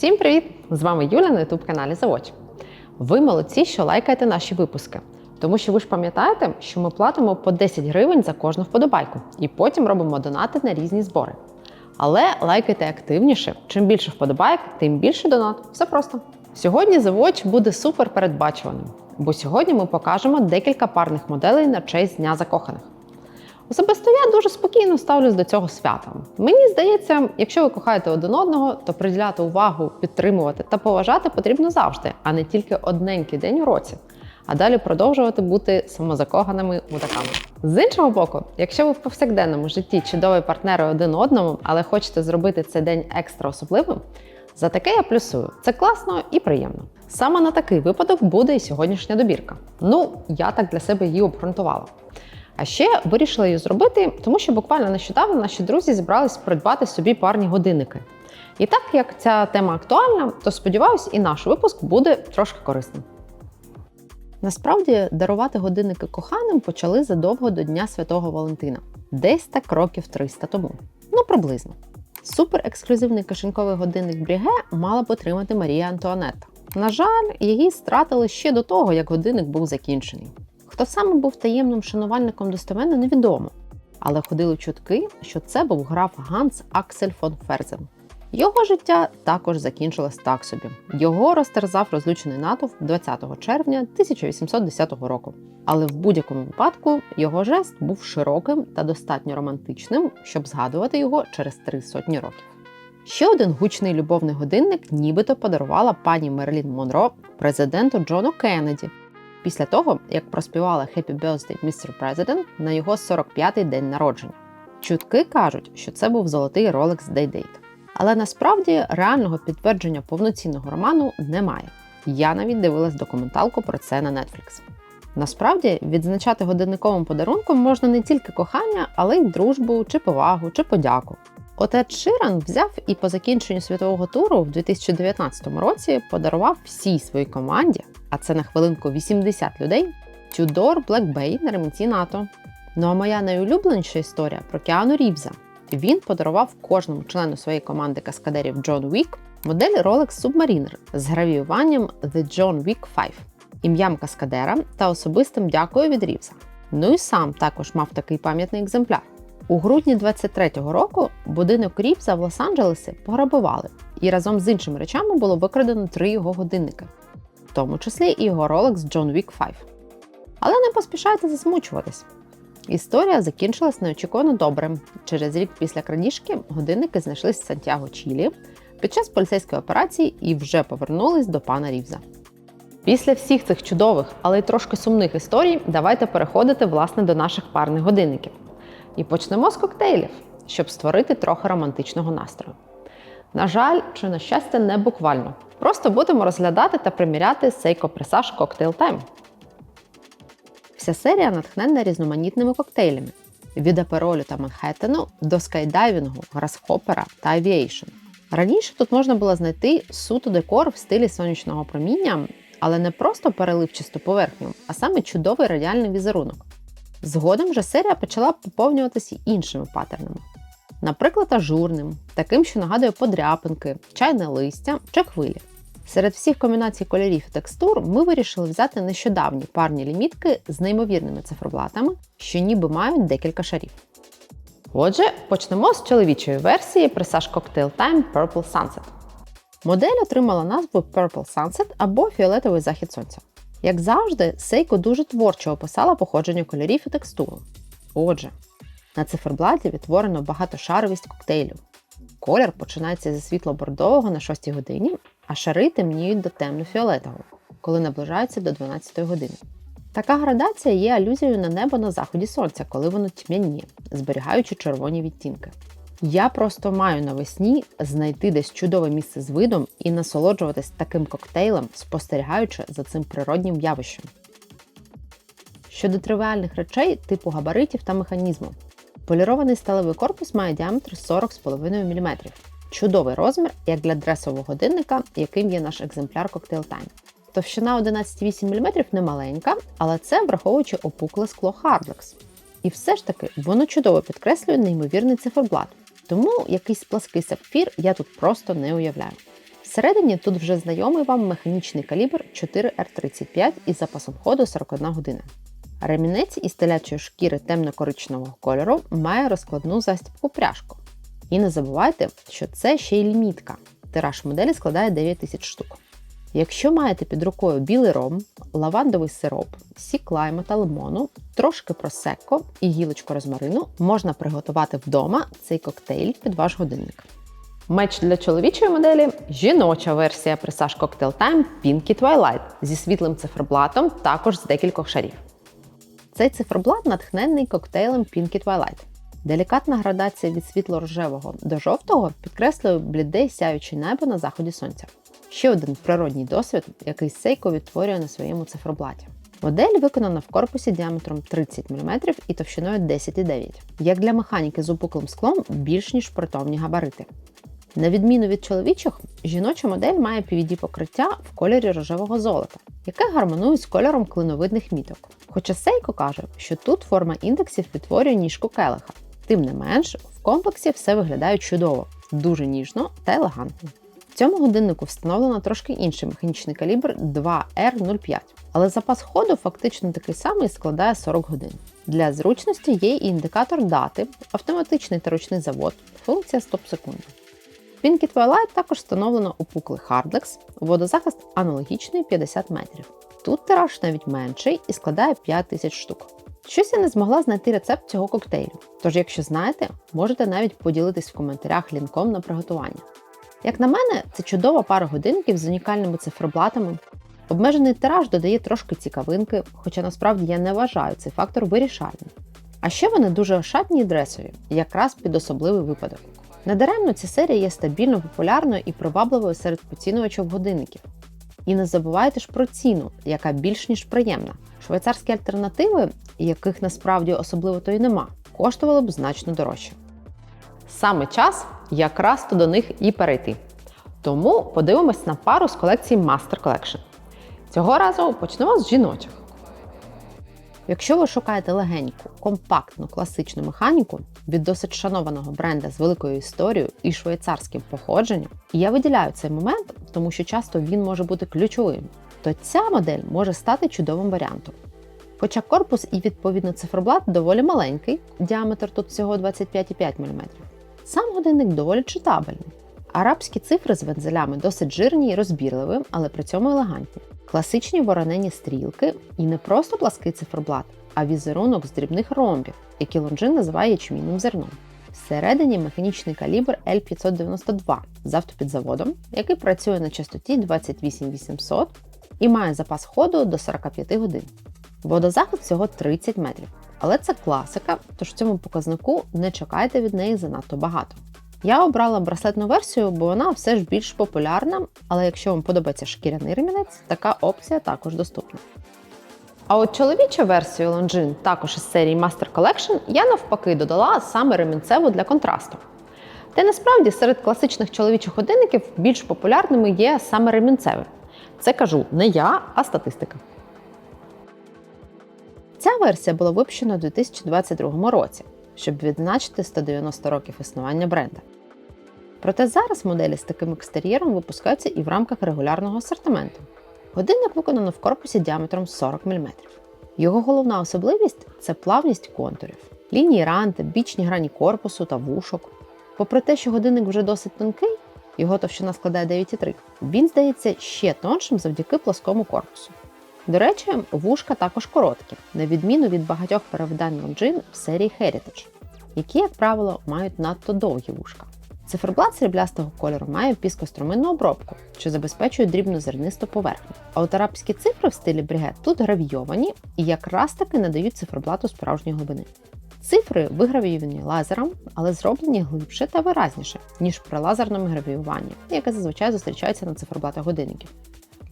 Всім привіт! З вами Юля на youtube каналі Завоч. Ви молодці, що лайкаєте наші випуски. Тому що ви ж пам'ятаєте, що ми платимо по 10 гривень за кожну вподобайку і потім робимо донати на різні збори. Але лайкайте активніше. Чим більше вподобайок, тим більше донат. Все просто. Сьогодні Watch буде супер передбачуваним, бо сьогодні ми покажемо декілька парних моделей на честь Дня закоханих. Особисто я дуже спокійно ставлюсь до цього свята. Мені здається, якщо ви кохаєте один одного, то приділяти увагу, підтримувати та поважати потрібно завжди, а не тільки одненький день у році. А далі продовжувати бути самозакоханими мудаками. З іншого боку, якщо ви в повсякденному житті чудові партнери один одному, але хочете зробити цей день екстра особливим, за таке я плюсую. Це класно і приємно. Саме на такий випадок буде і сьогоднішня добірка. Ну, я так для себе її обґрунтувала. А ще вирішила її зробити, тому що буквально нещодавно наші друзі зібрались придбати собі парні годинники. І так як ця тема актуальна, то сподіваюсь, і наш випуск буде трошки корисним. Насправді дарувати годинники коханим почали задовго до Дня Святого Валентина, десь так років 300 тому. Ну, приблизно. Супер ексклюзивний кишеньковий годинник Бріге мала б отримати Марія Антуанетта. На жаль, її стратили ще до того, як годинник був закінчений. Хто саме був таємним шанувальником достеменно, невідомо. Але ходили чутки, що це був граф Ганс Аксель фон Ферзен. Його життя також закінчилось так собі. Його розтерзав розлючений натовп 20 червня 1810 року. Але в будь-якому випадку його жест був широким та достатньо романтичним, щоб згадувати його через три сотні років. Ще один гучний любовний годинник нібито подарувала пані Мерлін Монро президенту Джону Кеннеді після того, як проспівала Happy Birthday Mr. President на його 45-й день народження. Чутки кажуть, що це був золотий Rolex Day-Date. Але насправді реального підтвердження повноцінного роману немає. Я навіть дивилась документалку про це на Netflix. Насправді відзначати годинниковим подарунком можна не тільки кохання, але й дружбу, чи повагу, чи подяку. От Ед Ширан взяв і по закінченню світового туру в 2019 році подарував всій своїй команді, а це на хвилинку 80 людей, Black Bay на ремінці НАТО. Ну а моя найулюбленіша історія про Кіану Рівза. Він подарував кожному члену своєї команди каскадерів John Wick модель Rolex Submariner з гравіюванням The John Wick 5, ім'ям каскадера та особистим дякою від Рівза. Ну і сам також мав такий пам'ятний екземпляр. У грудні 23-го року будинок Рівза в Лос-Анджелесі пограбували, і разом з іншими речами було викрадено три його годинники, в тому числі і його Rolex John Wick 5. Але не поспішайте засмучуватись. Історія закінчилась неочікувано добре. Через рік після крадіжки годинники знайшлись в Сантьяго Чілі під час поліцейської операції і вже повернулись до пана Рівза. Після всіх цих чудових, але й трошки сумних історій, давайте переходити власне до наших парних годинників. І почнемо з коктейлів, щоб створити трохи романтичного настрою. На жаль, чи на щастя, не буквально. Просто будемо розглядати та приміряти Seiko Presage Time. Вся серія натхнена різноманітними коктейлями від аперолю та Манхеттену до скайдайвінгу, грасхопера та авіейшн. Раніше тут можна було знайти суто декор в стилі сонячного проміння, але не просто переливчасту поверхню, а саме чудовий радіальний візерунок. Згодом же серія почала поповнюватися іншими паттернами. Наприклад, ажурним, таким, що нагадує подряпинки, чайне листя чи хвилі. Серед всіх комбінацій кольорів і текстур ми вирішили взяти нещодавні парні лімітки з неймовірними циферблатами, що ніби мають декілька шарів. Отже, почнемо з чоловічої версії Presage Cocktail Time Purple Sunset. Модель отримала назву Purple Sunset або Фіолетовий захід сонця. Як завжди, Seiko дуже творчо описала походження кольорів і текстуру. Отже, на циферблаті відтворено багатошаровість коктейлів. Колір починається зі світло-бордового на 6 годині, а шари темніють до темно-фіолетового, коли наближаються до 12 години. Така градація є алюзією на небо на заході сонця, коли воно тьмяніє, зберігаючи червоні відтінки. Я просто маю навесні знайти десь чудове місце з видом і насолоджуватись таким коктейлем, спостерігаючи за цим природнім явищем. Щодо тривіальних речей типу габаритів та механізму, полірований сталевий корпус має діаметр 40,5 мм. Чудовий розмір, як для дресового годинника, яким є наш екземпляр Cocktail Time. Товщина 11,8 мм не маленька, але це враховуючи опукле скло Hardlex. І все ж таки воно чудово підкреслює неймовірний циферблат, тому якийсь плаский сапфір я тут просто не уявляю. Всередині тут вже знайомий вам механічний калібр 4R35 із запасом ходу 41 година. Ремінець із телячої шкіри темно-коричневого кольору має розкладну застібку пряжку. І не забувайте, що це ще й лімітка. Тираж моделі складає 9 тисяч штук. Якщо маєте під рукою білий ром, лавандовий сироп, сік лайму та лимону, трошки просекко і гілочку розмарину, можна приготувати вдома цей коктейль під ваш годинник. Меч для чоловічої моделі жіноча версія Presage Cocktail Time Pinky Twilight зі світлим циферблатом, також з декількох шарів. Цей циферблат натхнений коктейлем Pinky Twilight. Делікатна градація від світло-рожевого до жовтого підкреслює бліде сяюче небо на заході сонця. Ще один природній досвід, який Seiko відтворює на своєму циферблаті. Модель виконана в корпусі діаметром 30 мм і товщиною 10,9 Як для механіки з опуклим склом, більш ніж притомні габарити. На відміну від чоловічих, жіноча модель має PVD покриття в кольорі рожевого золота, яке гармонує з кольором клиновидних міток. Хоча Сейко каже, що тут форма індексів відтворює ніжку келиха. Тим не менш, в комплексі все виглядає чудово, дуже ніжно та елегантно. В цьому годиннику встановлено трошки інший механічний калібр 2R05, але запас ходу фактично такий самий складає 40 годин. Для зручності є і індикатор дати, автоматичний та ручний завод, функція стоп-секунди. Pinky Twilight також встановлено опуклий хардлекс, водозахист аналогічний 50 метрів. Тут тираж навіть менший і складає 5 тисяч штук. Щось я не змогла знайти рецепт цього коктейлю, тож, якщо знаєте, можете навіть поділитись в коментарях лінком на приготування. Як на мене, це чудова пара годинників з унікальними циферблатами. Обмежений тираж додає трошки цікавинки, хоча насправді я не вважаю цей фактор вирішальним. А ще вони дуже ошатні і дресові, якраз під особливий випадок. Недаремно ця серія є стабільно популярною і привабливою серед поцінувачів годинників. І не забувайте ж про ціну, яка більш ніж приємна. Швейцарські альтернативи, яких насправді особливо то й нема, коштували б значно дорожче. Саме час якраз то до них і перейти. Тому подивимось на пару з колекції Master Collection. Цього разу почнемо з жіночих. Якщо ви шукаєте легеньку, компактну класичну механіку від досить шанованого бренда з великою історією і швейцарським походженням, і я виділяю цей момент, тому що часто він може бути ключовим, то ця модель може стати чудовим варіантом. Хоча корпус і відповідно циферблат доволі маленький, діаметр тут всього 25,5 мм, сам годинник доволі читабельний. Арабські цифри з вензелями досить жирні і розбірливі, але при цьому елегантні. Класичні воронені стрілки і не просто плаский циферблат, а візерунок з дрібних ромбів, які Лонжин називає ячмінним зерном. Всередині механічний калібр L592 з автопідзаводом, який працює на частоті 28800 і має запас ходу до 45 годин. Водозахист всього 30 метрів. Але це класика, тож в цьому показнику не чекайте від неї занадто багато. Я обрала браслетну версію, бо вона все ж більш популярна, але якщо вам подобається шкіряний ремінець, така опція також доступна. А от чоловічу версію Longines, також із серії Master Collection, я навпаки додала саме ремінцеву для контрасту. Та насправді серед класичних чоловічих годинників більш популярними є саме ремінцеві. Це кажу не я, а статистика. Версія була випущена у 2022 році, щоб відзначити 190 років існування бренда. Проте зараз моделі з таким екстер'єром випускаються і в рамках регулярного асортименту. Годинник виконано в корпусі діаметром 40 мм. Його головна особливість це плавність контурів, лінії ранти, бічні грані корпусу та вушок. Попри те, що годинник вже досить тонкий, його товщина складає 9,3, він здається ще тоншим завдяки плоскому корпусу. До речі, вушка також короткі, на відміну від багатьох перевидань Longines в серії Heritage, які, як правило, мають надто довгі вушка. Циферблат сріблястого кольору має піскостроминну обробку, що забезпечує дрібнозернисту поверхню. А от арабські цифри в стилі брігет тут гравійовані і якраз таки надають циферблату справжньої глибини. Цифри вигравіювані лазером, але зроблені глибше та виразніше, ніж при лазерному гравіюванні, яке зазвичай зустрічається на циферблатах годинників.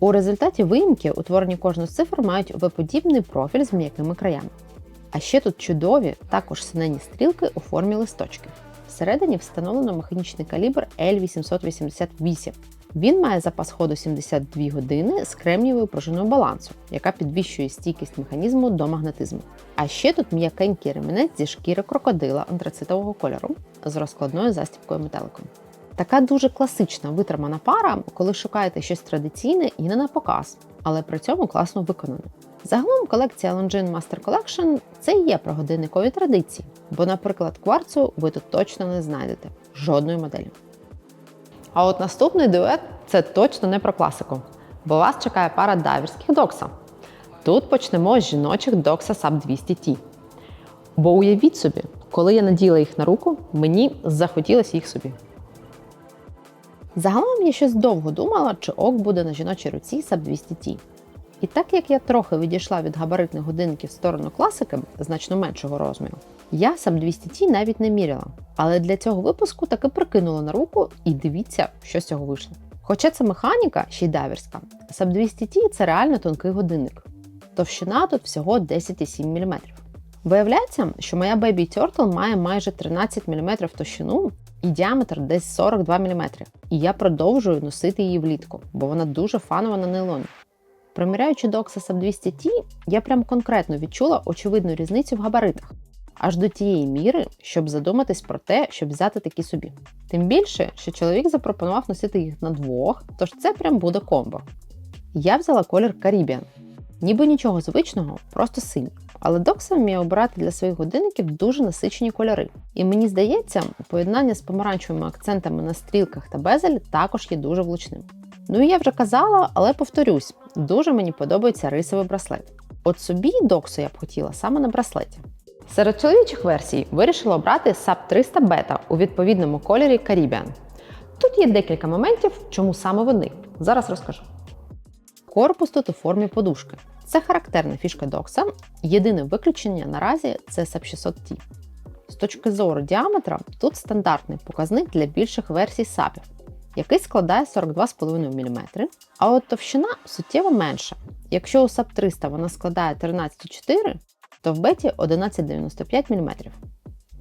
У результаті виїмки, утворені кожну з цифр, мають V-подібний профіль з м'якими краями. А ще тут чудові, також синені стрілки у формі листочки. Всередині встановлено механічний калібр L888. Він має запас ходу 72 години з кремнієвою пружиною балансу, яка підвищує стійкість механізму до магнетизму. А ще тут м'якенький ремінець зі шкіри крокодила антрацитового кольору з розкладною застібкою метеликом. Така дуже класична витримана пара, коли шукаєте щось традиційне і не на показ, але при цьому класно виконане. Загалом колекція Longines Master Collection – це і є про годинникові традиції, бо, наприклад, кварцу ви тут точно не знайдете жодної моделі. А от наступний дует це точно не про класику, бо вас чекає пара дайверських докса. Тут почнемо з жіночих докса Sub 200 T. Бо уявіть собі, коли я наділа їх на руку, мені захотілося їх собі. Загалом я щось довго думала, чи ок буде на жіночій руці Sub 200 T. І так як я трохи відійшла від габаритних годинників в сторону класики, значно меншого розміру, я Sub 200 T навіть не міряла. Але для цього випуску таки прикинула на руку і дивіться, що з цього вийшло. Хоча це механіка, ще й дайверська, Sub 200 T це реально тонкий годинник. Товщина тут всього 10,7 мм. Виявляється, що моя Baby Turtle має майже 13 мм товщину і діаметр десь 42 мм. І я продовжую носити її влітку, бо вона дуже фанова на нейлоні. Приміряючи до Oxus 200 T, я прям конкретно відчула очевидну різницю в габаритах, аж до тієї міри, щоб задуматись про те, щоб взяти такі собі. Тим більше, що чоловік запропонував носити їх на двох, тож це прям буде комбо. Я взяла колір Caribbean. Ніби нічого звичного, просто синій. Але Докса вміє обирати для своїх годинників дуже насичені кольори. І мені здається, поєднання з помаранчевими акцентами на стрілках та безель також є дуже влучним. Ну і я вже казала, але повторюсь, дуже мені подобається рисовий браслет. От собі доксу я б хотіла саме на браслеті. Серед чоловічих версій вирішила обрати SAP 300 Beta у відповідному кольорі Caribbean. Тут є декілька моментів, чому саме вони. Зараз розкажу. Корпус тут у формі подушки. Це характерна фішка докса. Єдине виключення наразі це SAP 600 T. З точки зору діаметра, тут стандартний показник для більших версій SAP, який складає 42,5 мм, а от товщина суттєво менша. Якщо у SAP 300 вона складає 13,4 то в беті 11,95 мм.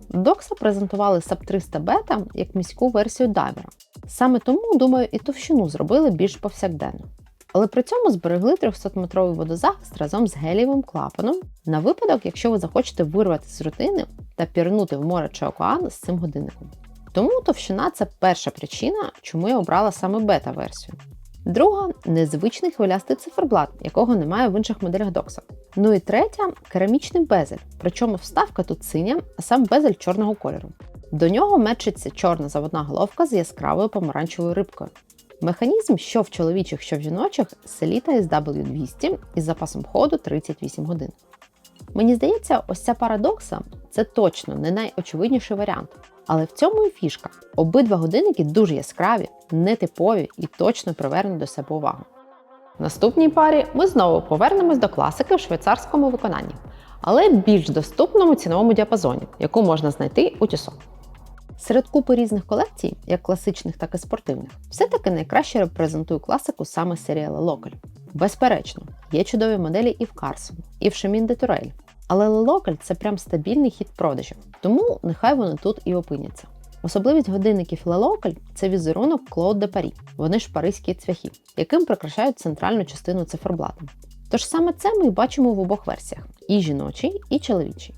Докса презентували SAP 300 Beta як міську версію дайвера. Саме тому, думаю, і товщину зробили більш повсякденно. Але при цьому зберегли 300-метровий водозахист разом з гелієвим клапаном на випадок, якщо ви захочете вирвати з рутини та пірнути в море чи океан з цим годинником. Тому товщина це перша причина, чому я обрала саме бета-версію. Друга незвичний хвилястий циферблат, якого немає в інших моделях докса. Ну і третя керамічний безель, причому вставка тут синя, а сам безель чорного кольору. До нього мечиться чорна заводна головка з яскравою помаранчевою рибкою. Механізм, що в чоловічих, що в жіночих, селіта SW200 із запасом ходу 38 годин. Мені здається, ось ця парадокса це точно не найочевидніший варіант. Але в цьому і фішка. Обидва годинники дуже яскраві, нетипові і точно привернуть до себе увагу. В наступній парі ми знову повернемось до класики в швейцарському виконанні, але більш доступному ціновому діапазоні, яку можна знайти у Тісо. Серед купи різних колекцій, як класичних, так і спортивних, все-таки найкраще репрезентує класику саме серія Лелокаль. Безперечно, є чудові моделі і в Карсон, і в Шемін де Турель. Але Лелокаль це прям стабільний хід продажів, тому нехай вони тут і опиняться. Особливість годинників Лелокаль це візерунок Клод де Парі. Вони ж паризькі цвяхи, яким прикрашають центральну частину циферблата. Тож саме це ми бачимо в обох версіях: і жіночий, і чоловічий.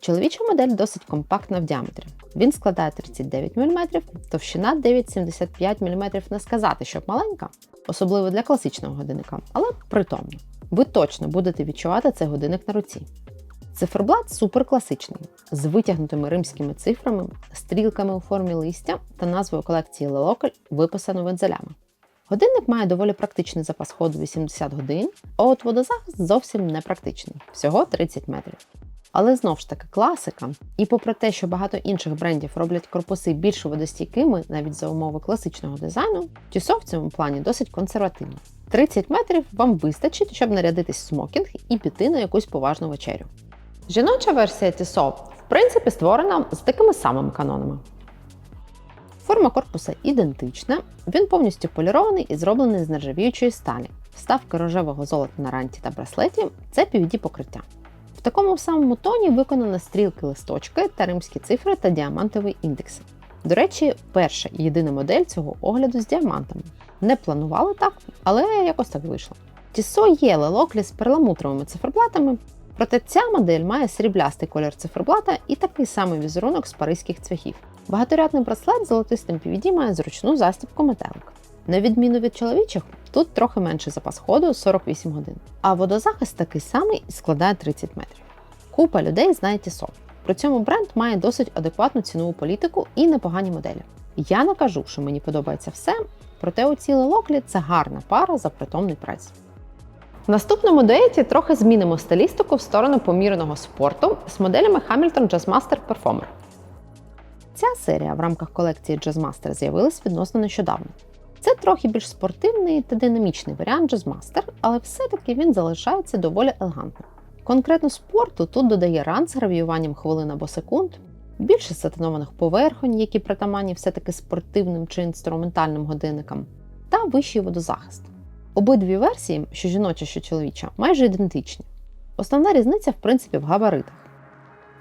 Чоловіча модель досить компактна в діаметрі. Він складає 39 мм, товщина 9,75 мм не сказати, щоб маленька, особливо для класичного годинника, але притомно. Ви точно будете відчувати цей годинник на руці. Циферблат суперкласичний, з витягнутими римськими цифрами, стрілками у формі листя та назвою колекції Лелокаль, виписано вензелями. Годинник має доволі практичний запас ходу 80 годин, а от водозахист зовсім не практичний всього 30 метрів. Але знов ж таки класика. І попри те, що багато інших брендів роблять корпуси більш водостійкими, навіть за умови класичного дизайну, Tissot в цьому плані досить консервативно. 30 метрів вам вистачить, щоб нарядитись в смокінг і піти на якусь поважну вечерю. Жіноча версія Tissot, в принципі, створена з такими самими канонами. Форма корпуса ідентична, він повністю полірований і зроблений з нержавіючої сталі. Вставки рожевого золота на ранті та браслеті це pvd покриття. В такому самому тоні виконано стрілки листочки та римські цифри та діамантовий індекс. До речі, перша і єдина модель цього огляду з діамантами. Не планували так, але якось так вийшло. Тісо є лелоклі з перламутровими циферблатами, проте ця модель має сріблястий колір циферблата і такий самий візерунок з паризьких цвяхів. Багаторядний браслет з золотистим PVD має зручну застібку метелик. На відміну від чоловічих, тут трохи менший запас ходу 48 годин, а водозахист такий самий і складає 30 метрів. Купа людей знає Тісо. При цьому бренд має досить адекватну цінову політику і непогані моделі. Я не кажу, що мені подобається все, проте у ціле локлі це гарна пара за притомний прайс. В наступному дуеті трохи змінимо стилістику в сторону помірного спорту з моделями Hamilton Jazzmaster Performer. Ця серія в рамках колекції Jazzmaster з'явилась відносно нещодавно. Це трохи більш спортивний та динамічний варіант Jazzmaster, але все-таки він залишається доволі елегантним. Конкретно спорту тут додає ран з гравіюванням хвилин або секунд, більше сатинованих поверхонь, які притаманні все-таки спортивним чи інструментальним годинникам, та вищий водозахист. Обидві версії, що жіноча, що чоловіча, майже ідентичні. Основна різниця, в принципі, в габаритах.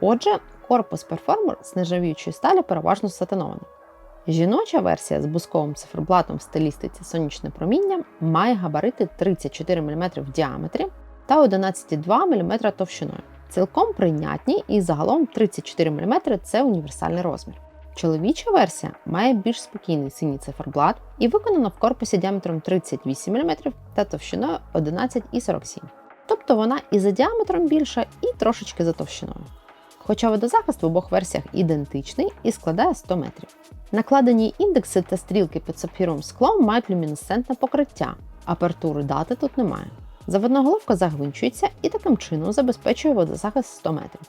Отже, корпус перформер з нержавіючої сталі переважно сатинований. Жіноча версія з бусковим циферблатом в стилістиці сонячне проміння має габарити 34 мм в діаметрі та 11,2 мм товщиною. Цілком прийнятні і загалом 34 мм це універсальний розмір. Чоловіча версія має більш спокійний синій циферблат і виконана в корпусі діаметром 38 мм та товщиною 11,47 Тобто вона і за діаметром більша, і трошечки за товщиною. Хоча водозахист в обох версіях ідентичний і складає 100 метрів. Накладені індекси та стрілки під сапфіровим склом мають люмінесцентне покриття, апертури дати тут немає. Заводна головка загвинчується і таким чином забезпечує водозахист 100 метрів.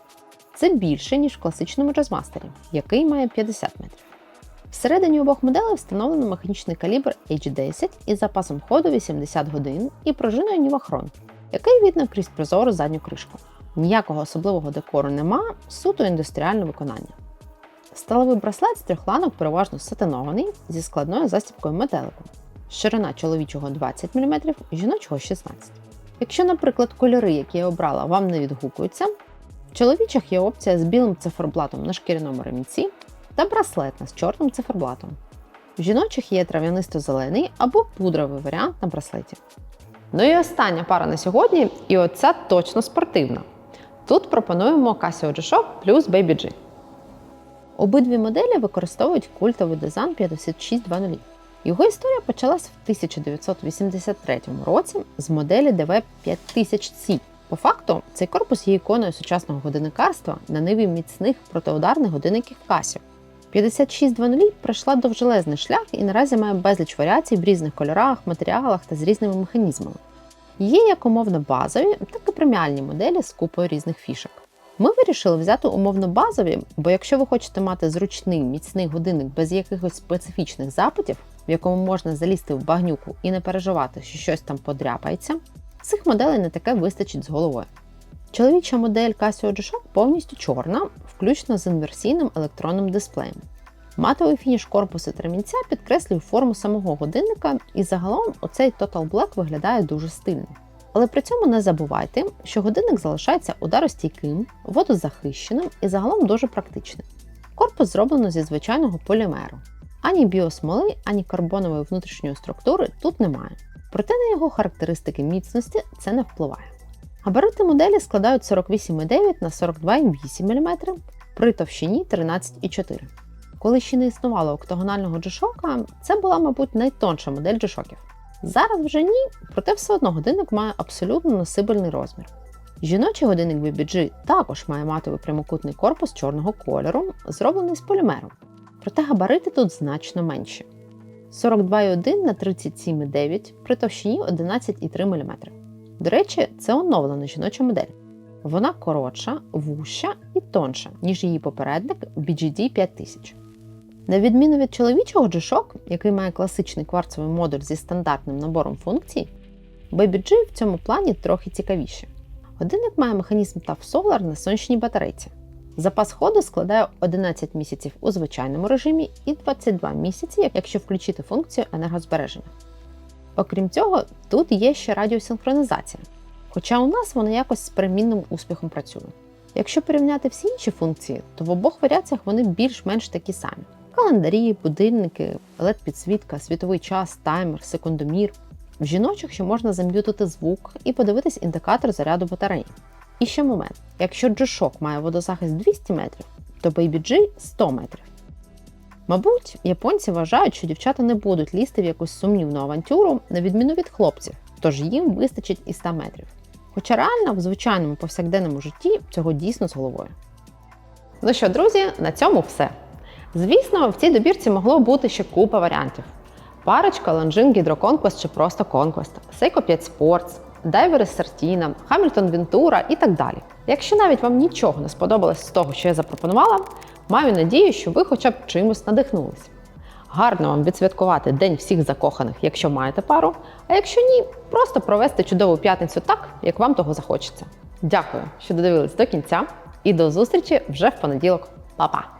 Це більше, ніж в класичному джазмастері, який має 50 метрів. Всередині обох моделей встановлено механічний калібр H10 із запасом ходу 80 годин і пружиною Нівахрон, який видно крізь прозору задню кришку. Ніякого особливого декору нема, суто індустріальне виконання. Сталевий браслет з трьох ланок переважно сатинований зі складною застібкою метеликом. Ширина чоловічого 20 мм, жіночого 16 Якщо, наприклад, кольори, які я обрала, вам не відгукуються, в чоловічих є опція з білим циферблатом на шкіряному ремінці та браслетна з чорним циферблатом. В жіночих є трав'янисто-зелений або пудровий варіант на браслеті. Ну і остання пара на сьогодні, і оця точно спортивна. Тут пропонуємо Casio G-Shock плюс Baby G. Обидві моделі використовують культовий дизайн 5600. Його історія почалась в 1983 році з моделі DV 5000C. По факту, цей корпус є іконою сучасного годинникарства на ниві міцних протиударних годинників Casio. 5600 пройшла довжелезний шлях і наразі має безліч варіацій в різних кольорах, матеріалах та з різними механізмами. Є як умовно базові, так і преміальні моделі з купою різних фішок. Ми вирішили взяти умовно базові, бо якщо ви хочете мати зручний міцний годинник без якихось специфічних запитів, в якому можна залізти в багнюку і не переживати, що щось там подряпається, цих моделей не таке вистачить з головою. Чоловіча модель Casio G-Shock повністю чорна, включно з інверсійним електронним дисплеєм. Матовий фініш корпусу тремінця підкреслює форму самого годинника, і загалом оцей Total Black виглядає дуже стильно. Але при цьому не забувайте, що годинник залишається ударостійким, водозахищеним і загалом дуже практичним. Корпус зроблено зі звичайного полімеру. Ані біосмоли, ані карбонової внутрішньої структури тут немає. Проте на його характеристики міцності це не впливає. Габарити моделі складають 48,9 на 42,8 мм при товщині 13,4 Коли ще не існувало октагонального G-Shock, це була, мабуть, найтонша модель G-Shockів. Зараз вже ні, проте все одно годинник має абсолютно носибельний розмір. Жіночий годинник BBG також має матовий прямокутний корпус чорного кольору, зроблений з полімеру. Проте габарити тут значно менші. 42,1 на 37,9 при товщині 11,3 мм. До речі, це оновлена жіноча модель. Вона коротша, вуща і тонша, ніж її попередник BGD 5000. На відміну від чоловічого G-Shock, який має класичний кварцевий модуль зі стандартним набором функцій, Baby в цьому плані трохи цікавіше. Годинник має механізм TAF Solar на сонячній батарейці. Запас ходу складає 11 місяців у звичайному режимі і 22 місяці, якщо включити функцію енергозбереження. Окрім цього, тут є ще радіосинхронізація, хоча у нас вона якось з перемінним успіхом працює. Якщо порівняти всі інші функції, то в обох варіаціях вони більш-менш такі самі: календарі, будильники, led підсвітка світовий час, таймер, секундомір. В жіночих ще можна зам'ютити звук і подивитись індикатор заряду батареї. І ще момент: якщо G-Shock має водозахист 200 метрів, то Baby G 100 метрів. Мабуть, японці вважають, що дівчата не будуть лізти в якусь сумнівну авантюру, на відміну від хлопців, тож їм вистачить і 100 метрів. Хоча реально в звичайному повсякденному житті цього дійсно з головою. Ну що, друзі, на цьому все. Звісно, в цій добірці могло бути ще купа варіантів: парочка, лонжин, гідроконквест чи просто конквест, Seiko 5 Sports, дайвери Сартіна, Хамільтон Вентура і так далі. Якщо навіть вам нічого не сподобалось з того, що я запропонувала, маю надію, що ви хоча б чимось надихнулись. Гарно вам відсвяткувати День всіх закоханих, якщо маєте пару, а якщо ні, просто провести чудову п'ятницю так, як вам того захочеться. Дякую, що додивились до кінця, і до зустрічі вже в понеділок. Па-па!